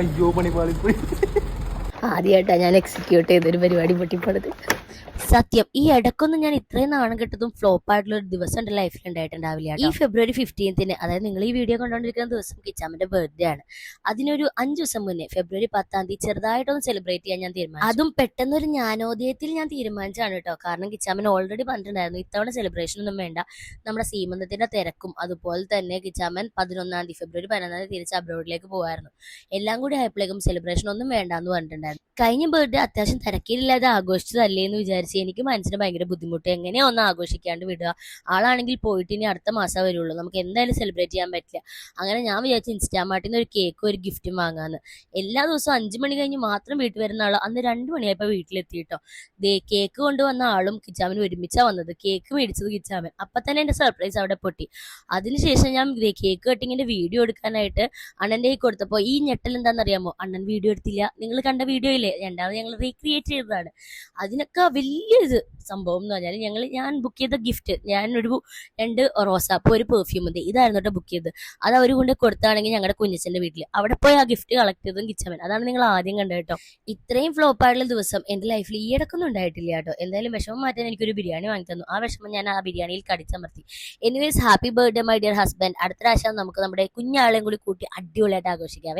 അയ്യോ പണിപാളി പോയി ആദ്യമായിട്ടാണ് ഞാൻ എക്സിക്യൂട്ട് ചെയ്തൊരു പരിപാടി പൊട്ടിപ്പോണത്. സത്യം. ഈ ഇടക്കൊന്നും ഞാൻ ഇത്രയും നാണം കെട്ടതും ഫ്ലോപ്പ് ആയിട്ടുള്ള ഒരു ദിവസം എന്റെ ലൈഫിൽ ഉണ്ടായിട്ടുണ്ടാവില്ല ഈ ഫെബ്രുവരി ഫിഫ്റ്റീൻത്തിന് അതായത് നിങ്ങൾ ഈ വീഡിയോ കണ്ടുകൊണ്ടിരിക്കുന്ന ദിവസം കിച്ചാമ്മന്റെ ബർത്ത്ഡേ ആണ്. അതിനൊരു അഞ്ചു ദിവസം മുന്നേ ഫെബ്രുവരി പത്താം തീയതി ചെറുതായിട്ടൊന്ന് സെലിബ്രേറ്റ് ചെയ്യാൻ ഞാൻ തീരുമാനിച്ചു. അതും പെട്ടെന്നൊരു ജ്ഞാനോദയത്തിൽ ഞാൻ തീരുമാനിച്ചാണ് കേട്ടോ. കാരണം കിച്ചാമ്മൻ ഓൾറെഡി പറഞ്ഞിട്ടുണ്ടായിരുന്നു ഇത്തവണ സെലിബ്രേഷൻ ഒന്നും വേണ്ട. നമ്മുടെ സീമന്തത്തിന്റെ തിരക്കും അതുപോലെ തന്നെ കിച്ചാമ്മൻ പതിനൊന്നാം തീയതി ഫെബ്രുവരി പതിനൊന്നാം തീയതി തിരിച്ച് അബ്രോഡിലേക്ക് പോകുമായിരുന്നു എല്ലാം കൂടി ആയപ്പോഴേക്കും സെലിബ്രേഷൻ ഒന്നും വേണ്ടെന്ന് പറഞ്ഞിട്ടുണ്ടായിരുന്നു. കഴിഞ്ഞ ബർത്ത്ഡേ അത്യാവശ്യം തിരക്കിലില്ലാതെ ആഘോഷിച്ചതല്ലേ എന്ന് വിചാരിച്ച് എനിക്ക് മനസ്സിന് ഭയങ്കര ബുദ്ധിമുട്ട്. എങ്ങനെയാ ഒന്ന് ആഘോഷിക്കാണ്ട് വിടുക. ആളാണെങ്കിൽ പോയിട്ട് ഇനി അടുത്ത മാസം വരുള്ളൂ. നമുക്ക് എന്തായാലും സെലിബ്രേറ്റ് ചെയ്യാൻ പറ്റില്ല. അങ്ങനെ ഞാൻ വിചാരിച്ചു ഇൻസ്റ്റാമാർട്ടിൽ നിന്ന് ഒരു കേക്കും ഒരു ഗിഫ്റ്റും വാങ്ങാന്ന്. എല്ലാ ദിവസവും അഞ്ച് മണി കഴിഞ്ഞ് മാത്രം വീട്ടിൽ വരുന്ന ആൾ അന്ന് രണ്ട് മണിയായപ്പോൾ വീട്ടിലെത്തി കേട്ടോ. ദേ കേക്ക് കൊണ്ടുവന്ന ആളും കിച്ചാമനും ഒരുമിച്ചാ വന്നത്. കേക്ക് മേടിച്ചത് കിച്ചാമൻ. അപ്പൊ തന്നെ എന്റെ സർപ്രൈസ് അവിടെ പൊട്ടി. അതിനുശേഷം ഞാൻ കേക്ക് കട്ടിങ്ങിന്റെ വീഡിയോ എടുക്കാനായിട്ട് അണ്ണന്റെ കൊടുത്തപ്പോ കൊടുത്തപ്പോൾ ഈ ഞെട്ടൽ എന്താണെന്നറിയാമോ? അണ്ണൻ വീഡിയോ എടുത്തില്ല. നിങ്ങൾ കണ്ട വീഡിയോ ഇല്ലേ? രണ്ടാമത് ഞങ്ങൾ റീക്രിയേറ്റ് ചെയ്തതാണ്. അതിനൊക്കെ വലിയൊരു സംഭവം എന്ന് പറഞ്ഞാൽ ഞങ്ങൾ ഞാൻ ബുക്ക് ചെയ്ത ഗിഫ്റ്റ് ഞാൻ ഒരു രണ്ട് റോസാപ്പൂ ഒരു പെർഫ്യൂം ഉണ്ട്. ഇതായിരുന്നു കേട്ടോ ബുക്ക് ചെയ്ത് അത് അവർ കൊണ്ട് കൊടുത്താണെങ്കിൽ ഞങ്ങളുടെ കുഞ്ഞച്ചന്റെ വീട്ടിൽ അവിടെ പോയി ആ ഗിഫ്റ്റ് കളക്ട് ചെയ്തതും കിച്ചമൻ അതാണ് നിങ്ങൾ ആദ്യം കണ്ടത് കേട്ടോ ഇത്രയും ഫ്ലോപ്പ് ആയിട്ടുള്ള ദിവസം എന്റെ ലൈഫിൽ ഈ ഇടക്കൊന്നും ഉണ്ടായിട്ടില്ല കേട്ടോ എന്തായാലും വിഷമം മാറ്റാൻ എനിക്കൊരു ബിരിയാണി വാങ്ങി തന്നു. ആ വിഷമം ഞാൻ ആ ബിരിയാണിയിൽ കടിച്ചമർത്തി. Anyways happy birthday my dear husband അടുത്ത പ്രാവശ്യം നമുക്ക് നമ്മുടെ കുഞ്ഞാളെയും കൂടി കൂട്ടി അടിപൊളിയായിട്ട് ആഘോഷിക്കാം.